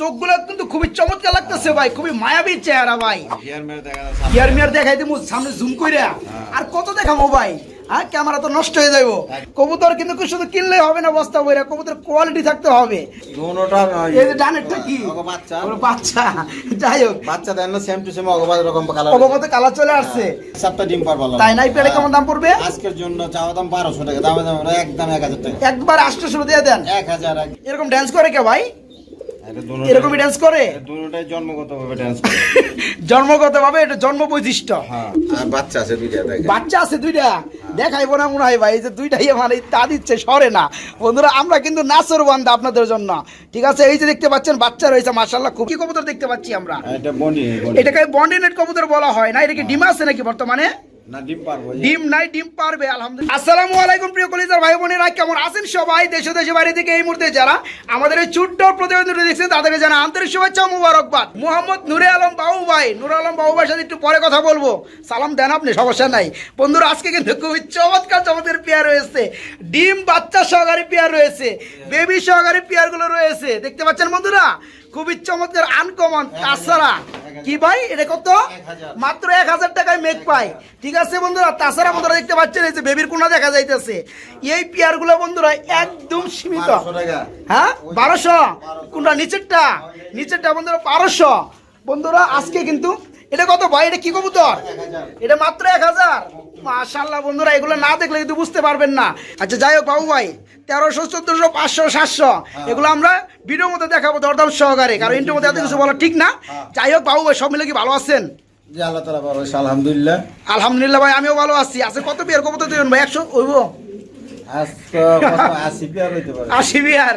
চোখগুলো কিন্তু খুবই চমৎকার লাগতেছে ভাই খুবই মায়াবী চেহারা ভাই। হেয়ার মিয়ার দেখাই দিমু সামনে জুম কইরা। আর কত দেখাবো ভাই? হ্যাঁ ক্যামেরা তো নষ্ট হয়ে যাইবো। কবুতর কিন্তু শুধু কিনলে হবে না বস্তা বইরা কবুতর কোয়ালিটি থাকতে হবে। ডানেরটা কি? বাচ্চা। যাই হোক। বাচ্চা দেন না সেম টু সেম অগবাদ রকম কালার অবগত কালার চলে আসছে। সপ্তাহ ডিম পার বললাম তাই নাই পেড়ে কেমন দাম পড়বে? আজকের জন্য চাওয়া দাম বারোশো টাকা দামে দাম একদম এক হাজার টাকা। একবার আষ্টশো দিয়ে দেন। এক হাজার এক এরকম ড্যান্স করে কে ভাই? এরকমই ড্যান্স করে? এটা দোনোটাই জন্মগত ডান্স করে। জন্মগত ভাবে এটা জন্ম বৈশিষ্ট্য হ্যাঁ। আর বাচ্চা আছে দুইটা দেখে বাচ্চা আছে দুইটা। দেখাইবো না মনে হয় ভাই যে দুইটাই মানে তা দিচ্ছে সরে না। বন্ধুরা আমরা কিন্তু নাচর বান্ধা আপনাদের জন্য। ঠিক আছে এই যে দেখতে পাচ্ছেন বাচ্চা রয়েছে মার্শাল্লাহ খুব কি কবুতর দেখতে পাচ্ছি আমরা? এটা বন্ডি এটাকে বন্ডিনেট কবুতর বলা হয় না এটা কি ডিম আছে নাকি বর্তমানে? ডিম নুরে আলম বাবু ভাই নুর আলম সাথে একটু পরে কথা বলব। সালাম দেন আপনি, সমস্যা নাই। বন্ধুরা, আজকে কিন্তু খুবই চমৎকার চমৎকার পেয়ার রয়েছে। ডিম, বাচ্চা সহকারী পেয়ার রয়েছে। বেবি সহকারী পেয়ারগুলো রয়েছে। দেখতে পাচ্ছেন বন্ধুরা? খুবই চমৎকার আনকমন তাছাড়া কি ভাই? এটা কত? মাত্র এক হাজার টাকায় মেঘ পায় ঠিক আছে বন্ধুরা? তাছাড়া বন্ধুরা দেখতে পাচ্ছেন এই যে বেবির কোনা দেখা যাইতেছে। এই পেয়ারগুলো বন্ধুরা একদম সীমিত। হ্যাঁ? বারোশো। কোনটা? নিচেরটা? নিচেরটা বন্ধুরা বারোশো। বন্ধুরা আজকে কিন্তু এটা কত ভাই? এটা কি কবুতর? এটা মাত্র এক হাজার। মাশাল্লাহ বন্ধুরা এগুলো না দেখলে কিন্তু বুঝতে পারবেন না। আচ্ছা যাই হোক বাবু ভাই তেরোশো চোদ্দশো পাঁচশো সাতশো এগুলো আমরা ভিডিওর মধ্যে দেখাবো দরদাম সহকারে কারণ ইন্টার মধ্যে এত কিছু বলা ঠিক না। যাই হোক বাবু ভাই সব মিলে কি ভালো আছেন? আল্লাহ তালা ভালো আলহামদুলিল্লাহ। আলহামদুলিল্লাহ ভাই আমিও ভালো আছি। আছে কত বিয়ের কবুতর দেবেন ভাই? একশো ওইব? আশি পেয়ার হইতে পারে। আশি বিয়ার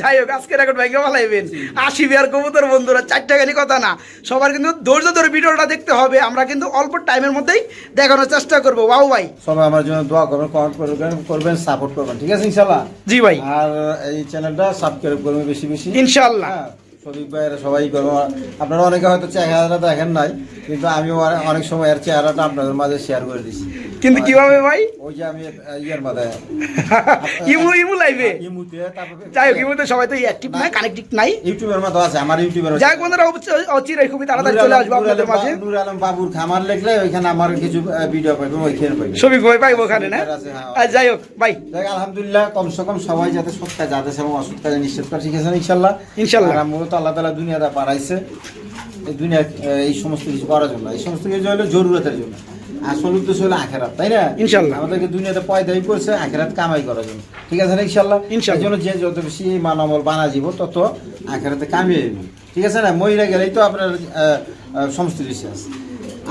যাই হোক আজকে রেকর্ড ভাইকে বলাইবেন আশি বিয়ার কবুতর বন্ধুরা চার টাকানি কথা না। সবার কিন্তু ধৈর্য ধরে ভিডিওটা দেখতে হবে। আমরা কিন্তু অল্প টাইমের মধ্যেই দেখানোর চেষ্টা করব। বাবু ভাই। সবাই আমার জন্য দোয়া করবেন কমেন্ট করবেন করবেন সাপোর্ট করবেন ঠিক আছে ইনশাল্লাহ জি ভাই। আর এই চ্যানেলটা সাবস্ক্রাইব করবেন বেশি বেশি। ইনশাল্লাহ হ্যাঁ, সদীপ ভাইয়েরা সবাই করব আপনারা অনেকে হয়তো চেহারাটা দেখেন নাই কিন্তু আমিও অনেক সময় এর চেহারাটা আপনাদের মাঝে শেয়ার করে দিচ্ছি কিন্তু কীভাবে ভাই? ওই যে আমি ইয়ের মাথায়। ইমু ইমু লাইভে ইমুতে তারপরে যাই হোক ইমুতে সবাই তো অ্যাক্টিভ নাই কানেক্টিভ নাই। ইউটিউবের মতো আছে আমার ইউটিউবের যাই হোক বন্ধুরা অচিরাই খুবই তাড়াতাড়ি চলে আসব আপনাদের মাঝে। নুর আলম বাবুর খামার লিখলে ওইখানে আমার কিছু ভিডিও পাইবেন ওইখানে পাইবেন ছবি ভাই পাইবো ওখানে না? হ্যাঁ। আর যাই হোক ভাই আলহামদুলিল্লাহ কমসে কম সবাই যাতে কাজ যাতে এবং কাজে নিশ্চিত করে শিখেছেন ইনশাল্লাহ? ইনশাল্লাহ। মূলত আল্লাহ তালা দুনিয়াটা বাড়াইছে এই দুনিয়া এই সমস্ত কিছু করার জন্য। এই সমস্ত কিছু হলো জরুরতের জন্য। আসল উদ্দেশ্য হলো আখেরাত তাই না? ইনশাল্লাহ। আমাদেরকে দুনিয়াতে পয়দাই করছে আখেরাত কামাই করার জন্য। ঠিক আছে না ইনশাল্লাহ ইনশাল্লাহ। জন্য যে যত বেশি মানবল বানা যাব তত আখেরাতে কামিয়ে যাবে ঠিক আছে না? মহিলা গেলেই তো আপনার সমস্ত কিছু আছে।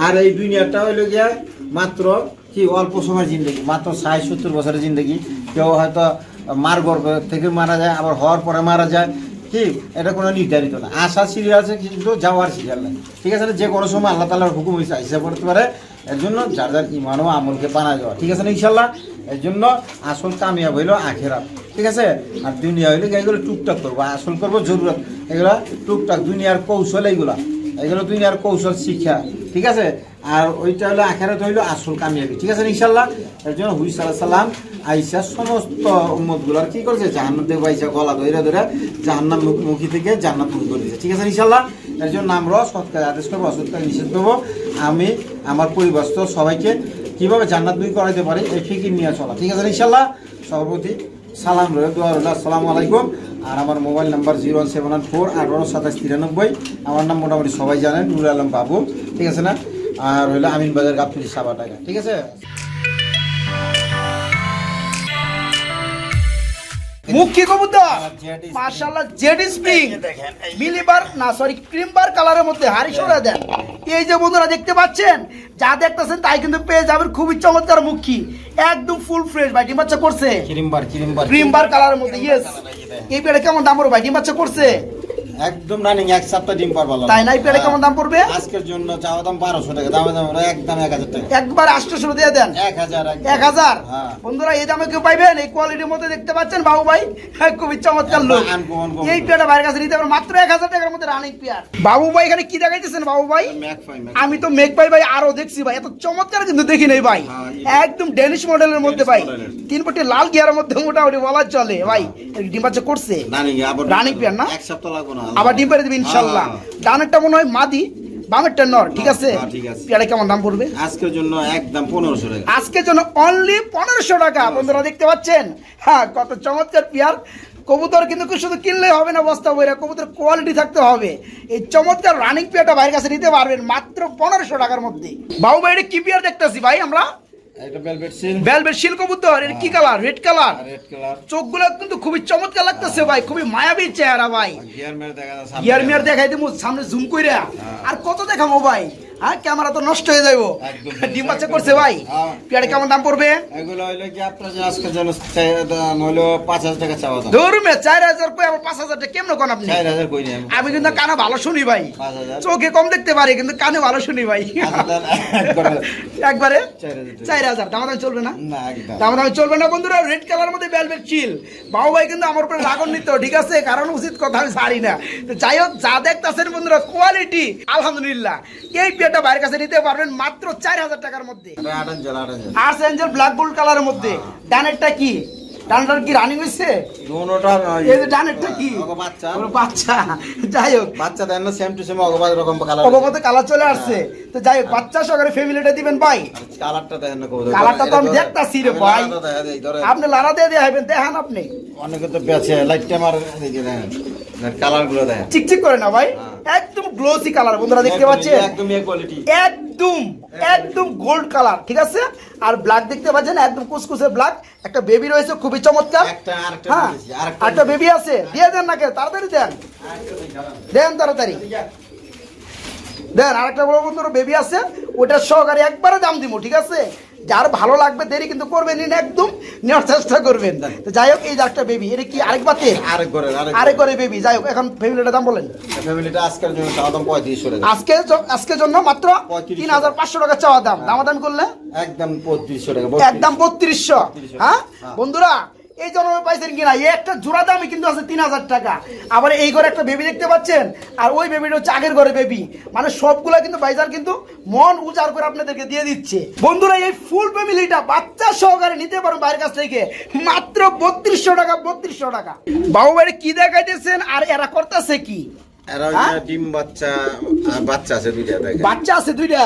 আর এই দুনিয়াটা হইল গিয়া মাত্র কি অল্প সময়ের জিন্দগি মাত্র ষাট সত্তর বছরের জিন্দগি। কেউ হয়তো মার গর্ভ থেকে মারা যায় আবার হওয়ার পরে মারা যায়। কি? এটা কোনো নির্ধারিত না। আসার সিরিয়াল আছে, কিন্তু যাওয়ার সিরিয়াল নাই। ঠিক আছে যে কোনো সময় আল্লাহ তালার হুকুম হয়েছে হিসাব করতে পারে। এর জন্য যার যার ইমান ও আমলকে বানা যাওয়া ঠিক আছে না ইনশাল্লাহ এর জন্য আসল কামিয়াব হইল আখেরাত। ঠিক আছে? আর দুনিয়া হইলে এগুলো টুকটাক করব। আসল করব জরুরত। এগুলো টুকটাক দুনিয়ার কৌশল এইগুলা। এগুলো দুনিয়ার কৌশল শিক্ষা। ঠিক আছে? আর ওইটা হলো আখেরাত হইল আসল কামিয়াবি। ঠিক আছে ইনশাল্লাহ এর জন্য হুই সাল্লাহ সাল্লাম আইসা সমস্ত উম্মতগুলার কি করেছে? জাহান্নাম থেকে আইসা গলা ধরে ধরে জাহান্নাম মুখ- মুখী থেকে জান্নাত মুখী করে দিয়েছে। ঠিক আছে ইনশাল্লাহ এর জন্য আমরা সৎ কাজ আদেশ করব, অসৎকার নিষেধ করব। আমি, আমার পরিবস্ত সবাইকে কীভাবে জান্নাত মুখী করাইতে পারি, এই ফিকির নিয়ে চলা। ঠিক আছে ইনশাল্লাহ সভাপতি, সালাম রইল, দোয়া রইল। আসসালামু আলাইকুম। আর আমার mobile number zero one seven one four আঠারো সাতাশ তিরানব্বই। আমার নাম মোটামুটি সবাই জানেন নুর আলম বাবু। ঠিক আছে না? আর হইল আমিন বাজার গাবতলি সাবা টাকা ঠিক আছে? মুখী কবুতর? মাশাআল্লাহ জেড স্প্রিং মিলিবার না সরি ক্রিমবার কালারের মধ্যে হাড়ি সরা দেন। এই যে বন্ধুরা দেখতে পাচ্ছেন? যা দেখতেছেন তাই কিন্তু পেয়ে যাবেন খুবই চমৎকার মুখী। একদম ফুল ফ্রেশ ভাই ডিম বাচ্চা করছে? ক্রিমবার ক্রিমবার ক্রিমবার কালারের মধ্যে ইয়েস এই পেড়ে কেমন দাম ভাই ডিম বাচ্চা করছে? একদম রানিং এক সপ্তাহ ডিম পারব তাই না? এই পেড়ে কেমন দাম পড়বে? আজকের জন্য চাওয়া দাম বারোশো টাকা দামে দাম একদম এক হাজার টাকা। একবার আষ্টশো দিয়ে দেন। এক হাজার এক হাজার? হ্যাঁ। বন্ধুরা এই দামে কেউ পাইবেন? এই কোয়ালিটির মধ্যে দেখতে পাচ্ছেন বাবু ভাই? হ্যাঁ, খুবই চমৎকার লোক। এই পেয়ারটা ভাইয়ের কাছে নিতে পারেন মাত্র এক হাজার টাকার মধ্যে রানিং পেয়ার। বাবু ভাই এখানে কি দেখাইতেছেন বাবু ভাই? আমি তো মেঘ ভাই ভাই আরও দেখছি ভাই। এত চমৎকার কিন্তু দেখি নাই ভাই। হ্যাঁ, একদম ডেনিশ মডেলের মধ্যে ভাই। তিন পটি লাল গিয়ারের মধ্যে মোটামুটি বলা চলে ভাই। ডিম বাচ্চা করছে। রানিং pair না? এক সপ্তাহ লাগবে না। আবার ডিম পেরে দিবে ইনশাল্লাহ। হ্যাঁ। ডানেরটা মনে হয় মাদি বামেরটা নর ঠিক আছে? হ্যাঁ, ঠিক আছে। পেয়ারা কেমন দাম পড়বে? আজকের জন্য একদম পনেরোশো টাকা। আজকের জন্য অনলি পনেরোশো টাকা। বন্ধুরা দেখতে পাচ্ছেন? হ্যাঁ কত চমৎকার পেয়ার। কবুতর কিন্তু শুধু কিনলে হবে না বস্তা বইরা। কবুতর কোয়ালিটি থাকতে হবে। এই চমৎকার রানিং পেয়ারটা ভাইয়ের কাছে নিতে পারবেন মাত্র পনেরোশো টাকার মধ্যে। বাবু ভাই এটা কি পেয়ার দেখতেছি ভাই আমরা? সিল ভেলভেট কবুতর কি colour red colour red colour চোখগুলো কিন্তু খুবই চমৎকার লাগতেছে ভাই খুবই মায়াবী চেহারা ভাই। গিয়ার দেখা যাচ্ছে মিয়ার দেখাই সামনে জুম কইরা। আর কত দেখাবো ভাই? ক্যামেরা তো নষ্ট হয়ে যাইবো। ডিম বাচ্চা করছে ভাই। হ্যাঁ। পেয়ারে কেমন দাম পড়বে? এগুলো হইল কি আপনার যে আজকের জন্য দাম পাঁচ হাজার টাকা চাওয়া দাম। ধরুমে চার হাজার কই আবার পাঁচ হাজার টাকা কেমন কোন আপনি? চার হাজার কই আমি কিন্তু কানে ভালো শুনি ভাই। চোখে কম দেখতে পারি কিন্তু কানে ভালো শুনি ভাই। একবারে। চার হাজার দাম দাম চলবে না? দাম দাম চলবে না বন্ধুরা। রেড কালার মধ্যে ভেলভেট চিল বাবু ভাই কিন্তু আমার উপরে রাগন নিত ঠিক আছে? কারণ উচিত কথা আমি ছাড়ি না। যাই হোক যা দেখতেছেন বন্ধুরা কোয়ালিটি আলহামদুলিল্লাহ। এই পেটা বাইরের কাছে নিতে পারবেন মাত্র চার হাজার টাকার মধ্যে। আর্স আর্টস এঞ্জেল ব্ল্যাক বোল্ড কালারের মধ্যে। ডানেরটা কি? ডানটার কি রানিং হয়েছে দুটোটা এই যে ডানেরটা কি? বাচ্চা। বাচ্চা। যাই হোক। বাচ্চা দেন না সেম টু সেম অগবাদ রকম কালার চলে আসছে। তো যাই হোক বাচ্চা সহকারে ফ্যামিলিটা দিবেন ভাই। কালারটা দেখেন না কালারটা তো আমি দেখতাছি রে ভাই। আপনি লারা দিয়ে দিয়ে হবেন দেখান আপনি। অনেকে তো বেছে লাইটটা মার দেখে দেখেন কালারগুলো দেখেন চিকচিক করে না ভাই। একদম গ্লোসি কালার বন্ধুরা দেখতে পাচ্ছেন? একদম কোয়ালিটি একদম। একদম গোল্ড কালার ঠিক আছে? আর ব্ল্যাক দেখতে পাচ্ছেন একদম কুসকুসে ব্ল্যাক একটা বেবি রয়েছে খুবই চমৎকার। একটা হ্যাঁ আরেকটা একটা বেবি আছে। দিয়ে দেন নাকি? তাড়াতাড়ি দেন। দেন তাড়াতাড়ি। দেন আর একটা বড় বন্ধুর বেবি আছে। ওটা সহকারে একবারে দাম দিব ঠিক আছে? যার ভালো লাগবে দেরি কিন্তু করবেন না একদম নেওয়ার চেষ্টা করবেন। তো যাই হোক এই যে একটা বেবি এটা কি আরেক বাতে? আরেক করে আরেক করে বেবি যাই হোক এখন ফ্যামিলিটার দাম বলেন। ফ্যামিলিটা আজকের জন্য চাওয়া দাম পঁয়ত্রিশশো টাকা আজকে আজকের জন্য মাত্র। তিন হাজার পাঁচশো টাকা চাওয়া দাম। দামাদাম করলে? একদম পঁয়ত্রিশশো টাকা একদম বত্রিশশো হ্যাঁ? হ্যাঁ। বন্ধুরা এই জন্য পাইছেন কিনা? এই একটা জোড়া দামই কিন্তু আছে তিন হাজার টাকা। আবার এই ঘরে একটা বেবি দেখতে পাচ্ছেন? আর ওই বেবিটা হচ্ছে আগের ঘরে বেবি মানে সবগুলা কিন্তু বাইজার কিন্তু মন উজাড় করে আপনাদেরকে দিয়ে দিচ্ছে। বন্ধুরা, এই ফুল ফ্যামিলিটা বাচ্চা সহকারে নিতে পারেন বাইরের কাছ থেকে। মাত্র বত্রিশশো টাকা বত্রিশশো টাকা। বাবু বাড়ি কি দেখাইতেছেন আর এরা করতেছে কি? ডিম বাচ্চা বাচ্চা আছে দুইটা দেখেন। বাচ্চা আছে দুইটা?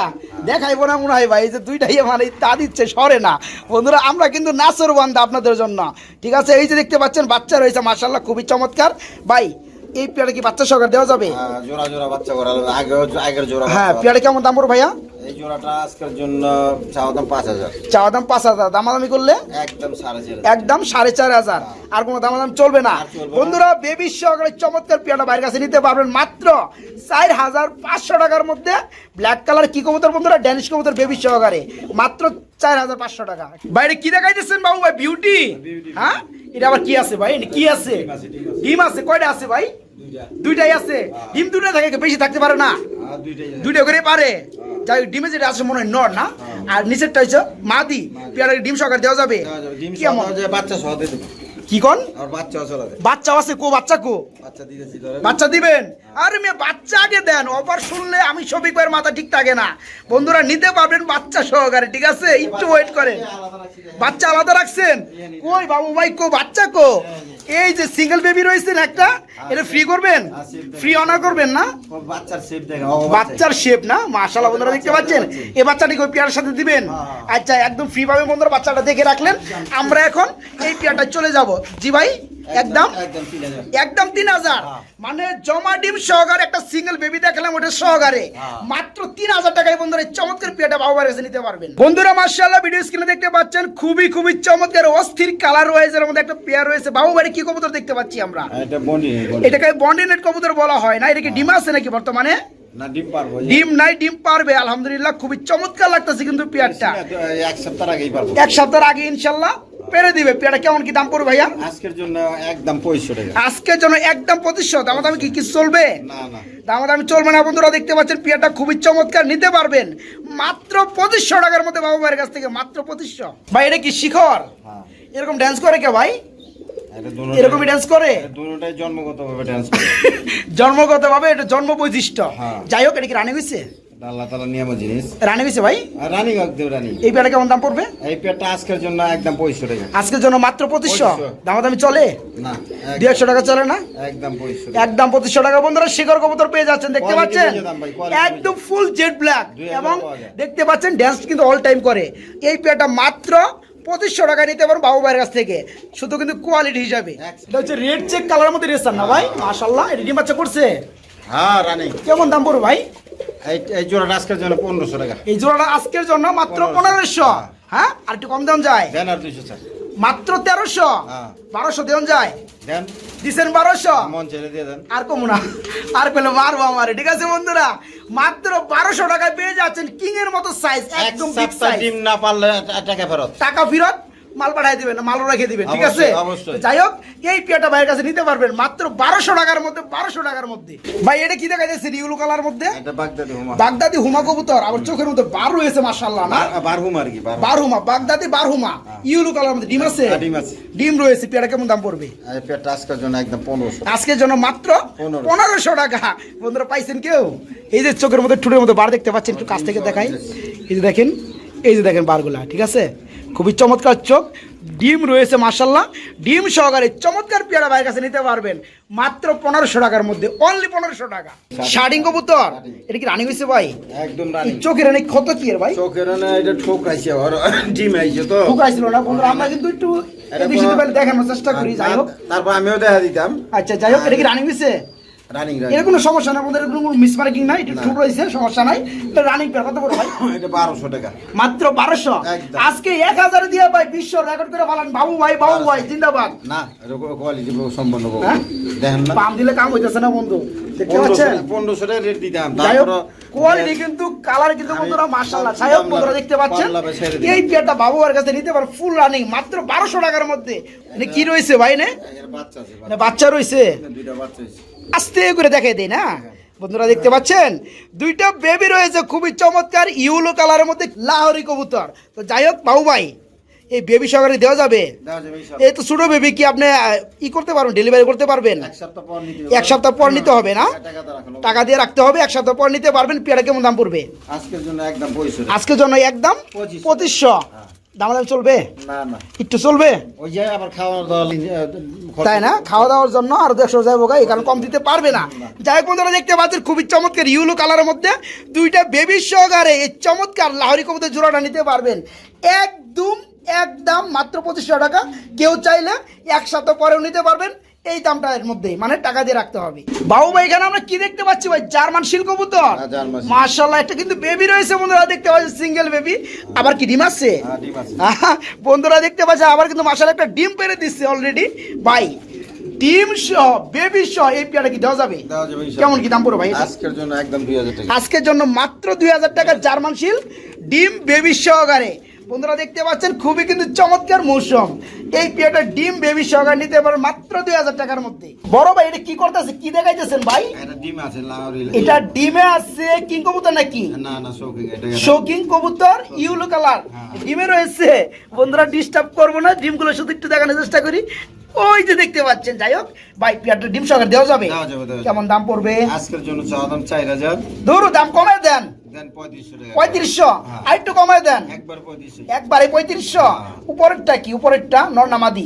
দেখাইবো না মনে হয় ভাই এই যে দুইটাই মানে তা দিচ্ছে সরে না। বন্ধুরা আমরা কিন্তু নাচর বান্ধা আপনাদের জন্য। ঠিক আছে এই যে দেখতে পাচ্ছেন বাচ্চা রয়েছে মার্শাল্লাহ খুবই চমৎকার। ভাই এই পেয়ারে কি বাচ্চা সহকার দেওয়া যাবে? আহ, জোড়া জোড়া বাচ্চা করা আগে আগের জোড়া হ্যাঁ বাচ্চা। পেয়ারে কেমন দাম পড়ো ভাইয়া? এই জোড়াটা আজকের জন্য চাওয়া দাম পাঁচ হাজার। চাওয়া দাম পাঁচ হাজার। দামাদামি করলে? একদম সাড়ে চার হাজার। একদম সাড়ে চার হাজার। আর কোনো দামাদাম চলবে না। চলবে না। বন্ধুরা বেবি সহকারে চমৎকার পেয়ারটা বাইরের কাছে নিতে পারবেন মাত্র চার হাজার পাঁচশো টাকার মধ্যে। ব্ল্যাক কালার কি কবুতর বন্ধুরা? ড্যানিশ কবুতর বেবি সহকারে। মাত্র চার হাজার পাঁচশো টাকা। বাইরে কি দেখাইতেছেন বাবু ভাই? বিউটি হ্যাঁ? এটা আবার কি আছে ভাই? কি আছে। ডিম আছে। কয়টা আছে ভাই। দুইটাই আছে। ডিম দুটো থাকে বেশি থাকতে পারে না। আছে। দুইটা করে পারে। যাই হোক, ডিমে যেটা আছে মনে হয় নর না? আর নিচেরটা হচ্ছে মাদি। পেয়ারা ডিম সকাল দেওয়া যাবে। কেমন? বাচ্চা সহ দেবো। কি কন? আর বাচ্চা আছে কো বাচ্চা কো? বাচ্চা দিবেন? আরে মেয়ে বাচ্চা আগে দেন। অফার শুনলে আমি ভাইয়ের মাথা ঠিক থাকে না। বন্ধুরা নিতে পারবেন বাচ্চা সহকারে ঠিক আছে? একটু ওয়েট করেন। বাচ্চা আলাদা রাখছেন? কই বাবু ভাই কো বাচ্চা কো? এই যে সিঙ্গেল বেবি রয়েছেন একটা? এটা ফ্রি করবেন? ফ্রি অনার করবেন না? বাচ্চার শেপ দেখেন বাচ্চার শেপ না? মাশাআল্লাহ বন্ধুরা দেখতে পাচ্ছেন? এই বাচ্চাটিকে ওই পেয়ারের সাথে দিবেন? আচ্ছা একদম ফ্রি ভাবে বন্ধুরা বাচ্চাটা দেখে রাখলেন। আমরা এখন এই পেয়ারটা চলে যাব। জি ভাই একদম একদম। তিন হাজার। হাজার। মানে জমা ডিম সহকারে একটা সিঙ্গেল বেবি দেখালাম ওটা সহকারে। মাত্র তিন হাজার টাকায় বন্ধুরা চমৎকার পেয়ারটা বাবার কাছে নিতে পারবেন। বন্ধুরা মার্শাল্লাহ ভিডিও স্ক্রিনে দেখতে পাচ্ছেন খুবই খুবই চমৎকার অস্থির কালার রয়েছে এর মধ্যে একটা পেয়ার রয়েছে। বাবু বাড়ি কি কবুতর দেখতে পাচ্ছি আমরা? এটা বন্ডি এটাকে বন্ডিনেট কবুতর বলা হয়। না এটাকে ডিম আছে নাকি বর্তমানে? ডিম নাই ডিম পারবে আলহামদুলিল্লাহ খুবই চমৎকার লাগতেছে কিন্তু পেয়ারটা। এক সপ্তাহ আগেই পারব। এক সপ্তাহ আগে ইনশাল্লাহ পেরে দিবে। কেমন কি দাম পড়বে ভাইয়া? আজকের জন্য একদম টাকা। আজকের জন্য একদম পঁচিশশো? দাম দামি কি কিছু চলবে? না দামি চলবে না বন্ধুরা দেখতে পাচ্ছেন পেয়ারটা খুবই চমৎকার নিতে পারবেন। মাত্র পঁচিশশো টাকার মধ্যে বাবু ভাইয়ের কাছ থেকে মাত্র পঁচিশশো। ভাই এটা কি শিখর? হ্যাঁ। এরকম ড্যান্স করে কে ভাই? এরকমই dance করে? দুটোটাই জন্মগতভাবে ভাবে এটা জন্ম বৈশিষ্ট্য। হ্যাঁ। যাই হোক এটা কি রানিং হয়েছে আল্লাহ তালা নিয়ম জিনিস। রানি বেছে ভাই? আর রানি দেব এই পেয়ারটা কেমন দাম পড়বে? এই পেয়ারটা আজকের জন্য একদম পঁয়ষট্টি টাকা। আজকের জন্য মাত্র পঁচিশশো? দামাদামি চলে? না একশো টাকা চলে না? একদম পঁচিশশো টাকা। বন্ধুরা শিকড় কবুতর পেয়ে যাচ্ছেন দেখতে পাচ্ছেন? একদম ফুল জেড ব্ল্যাক এবং দেখতে পাচ্ছেন ড্যান্স কিন্তু অল টাইম করে। এই পেয়ারটা মাত্র পঁচিশশো টাকা নিতে পারো বাবু ভাইয়ের কাছ থেকে। শুধু কিন্তু কোয়ালিটি হিসাবে। এটা হচ্ছে রেড চেক কালারের মধ্যে রেসার না ভাই? মাশাল্লাহ এটা ডিম বাচ্চা করছে? হ্যাঁ রানি। কেমন দাম পড়বে ভাই? এই জোড়াটা আজকের জন্য পনেরোশো টাকা। এই জোড়াটা আজকের জন্য মাত্র পনেরোশো। হ্যাঁ? আর একটু কম দাম যায়। দেন আর দুইশো চার। মাত্র তেরোশো। হ্যাঁ। বারোশো দেন যায়। দেন। বারোশো। মন ছেড়ে দিয়ে দেন। আর কমু না। আর পেলে মারবো আমারে। ঠিক আছে বন্ধুরা? মাত্র বারোশো টাকায় পেয়ে যাচ্ছেন কিং এর মতো সাইজ একদম বিগ সাইজ ডিম না পারলে টাকা ফেরত। টাকা ফেরত? মাল পাঠাই দিবেন মালও রেখে দিবেন ঠিক আছে। যাই হোক এই পেয়াটা ভাইয়ের কাছে নিতে পারবেন মাত্র বারোশো টাকার মধ্যে বারোশো টাকার মধ্যে। ভাই এটা কি দেখা যাচ্ছে ইউলো কালার মধ্যে? বাগদাদি হুমা। কবুতর আবার চোখের মধ্যে বার রয়েছে মার্শাল্লাহ না? বার- বার হুমা আর কি বার বার বাগদাদি বার হুমা। ইউলো কালার মধ্যে ডিম আছে? হ্যাঁ, ডিম আছে। ডিম রয়েছে পেয়ারা কেমন দাম পড়বে? পেয়ারটা আজকের জন্য একদম পনেরোশো। আজকের জন্য মাত্র পনেরোশো। টাকা। বন্ধুরা পাইছেন কেউ? এই যে চোখের মধ্যে ঠুটের মধ্যে বার দেখতে পাচ্ছেন একটু কাছ থেকে দেখাই। এই যে দেখেন এই যে দেখেন বারগুলা ঠিক আছে? খুবই চমৎকার চোখ। ডিম রয়েছে মার্শাল্লাহ ডিম সহকারে চমৎকার পেয়ারা ভাইয়ের কাছে নিতে পারবেন। মাত্র পনেরোশো টাকার মধ্যে অনলি পনেরোশো টাকা। শার্টিং কবুতর? এটা কি রানি হয়েছে ভাই? একদম রানি। চোখের অনেক ক্ষত কি এর ভাই? চোখের এটা ঠোকরাইছে আর ডিম আইছে তো। ঢুকাইছিল না বন্ধুরা আমরা কিন্তু একটু দেখানোর চেষ্টা করি যাই হোক। তারপর আমিও দেখা দিতাম। আচ্ছা যাই হোক এটা কি রানিং হয়েছে? রানিং এর কোনো সমস্যা নাই আমাদের কোনো মিস মার্কিং নাই এটা না। রয়েছে সমস্যা নাই। এটা রানিং পেয়ার কত করে ভাই? এটা বারোশো টাকা। মাত্র বারোশো? আজকে এক হাজার দিয়ে ভাই বিশ্ব রেকর্ড করে বলেন বাবু ভাই বাবু ভাই জিন্দাবাদ। না কোয়ালিটি সম্পন্ন হ্যাঁ? দেখেন না। পাম দিলে কাম হইতেছে না বন্ধু। দেখতে পাচ্ছেন? পনেরোশো টাকা রেট দিতাম। যাই কোয়ালিটি কিন্তু কালার কিন্তু বন্ধুরা মাশাআল্লাহ। দেখতে পাচ্ছেন। এই পেয়ারটা বাবু আর কাছে নিতে পার ফুল রানিং মাত্র বারোশো টাকার মধ্যে। মানে কি রয়েছে ভাই নে? বাচ্চা রয়েছে? দুইটা বাচ্চা আছে আস্তে করে দেখাই দেই না? বন্ধুরা দেখতে পাচ্ছেন? দুইটা বেবি রয়েছে খুবই চমৎকার ইউলো কালারের মধ্যে লাহরি কবুতর। তো যাই হোক বাবু ভাই এই বেবি সহকারে দেওয়া যাবে। এই তো ছোট বেবি কি আপনি ই করতে পারবেন ডেলিভারি করতে পারবেন? এক সপ্তাহ পর নিতে হবে। না? টাকা রাখল। টাকা দিয়ে রাখতে হবে এক সপ্তাহ পর নিতে পারবেন পেয়ারা কেমন দাম পড়বে? আজকের জন্য একদম আজকের জন্য একদম পঁচিশশো। চলবে? না না। একটু চলবে? ওই যে আবার খাওয়ার দাওয়ার তাই না? খাওয়া দাওয়ার জন্য আর দেড়শো যাব এই কারণ কম দিতে পারবে না। যাই হোক বন্ধুরা দেখতে পাচ্ছেন খুবই চমৎকার ইউলো কালারের মধ্যে দুইটা বেবি সহকারে এই চমৎকার লাহরি কবুতর জোড়াটা নিতে পারবেন। একদম একদম মাত্র পঁচিশশো টাকা। কেউ চাইলে এক সপ্তাহ পরেও নিতে পারবেন। এই দামটা এর মধ্যেই মানে টাকা দিয়ে রাখতে হবে। বাবু ভাই এখানে আমরা কি দেখতে পাচ্ছি ভাই? জার্মান শিল কবুতর হ্যাঁ। মার্শাল্লাহ একটা কিন্তু বেবি রয়েছে বন্ধুরা দেখতে পাচ্ছি সিঙ্গেল বেবি আবার কি ডিম আছে? হ্যাঁ, ডিম আছে। বন্ধুরা দেখতে পাচ্ছে আবার কিন্তু মাসাল একটা ডিম পেরে দিচ্ছে অলরেডি ভাই ডিম সহ বেবি সহ এই পেয়ারা কি দেওয়া যাবে। কেমন কি দাম পড়ো ভাই আজকের জন্য একদম দুই হাজার টাকা। আজকের জন্য মাত্র দুই হাজার টাকা জার্মান শিল ডিম বেবি সহকারে। বন্ধুরা দেখতে পাচ্ছেন খুবই কিন্তু চমৎকার মৌসুম। এই পিয়াটা ডিম বেবি সহকারে নিতে পারেন মাত্র দুই হাজার টাকার মধ্যে। বড় ভাই এটা কি করতেছে? কি দেখাইতেছেন ভাই? এটা ডিম আছে এটা ডিমে আছে কিং কবুতর নাকি? না না শৌখিন এটা শৌকিং কবুতর ইউলো কালার। ডিমে রয়েছে। বন্ধুরা ডিস্টার্ব করব না। ডিমগুলো শুধু একটু দেখানোর চেষ্টা করি। ওই যে দেখতে পাচ্ছেন যাই হোক ভাই পিয়ারটা ডিম দেওয়া যাবে। কেমন দাম পড়বে? আজকের জন্য চা দাম চার হাজার। ধরো দাম কমে দেন। পঁয়ত্রিশশো হ্যাঁ। আর একটু কমায় দেন। একবারে পঁয়ত্রিশশো। হ্যাঁ। উপরেরটা কি? উপরেরটা নর মাদি?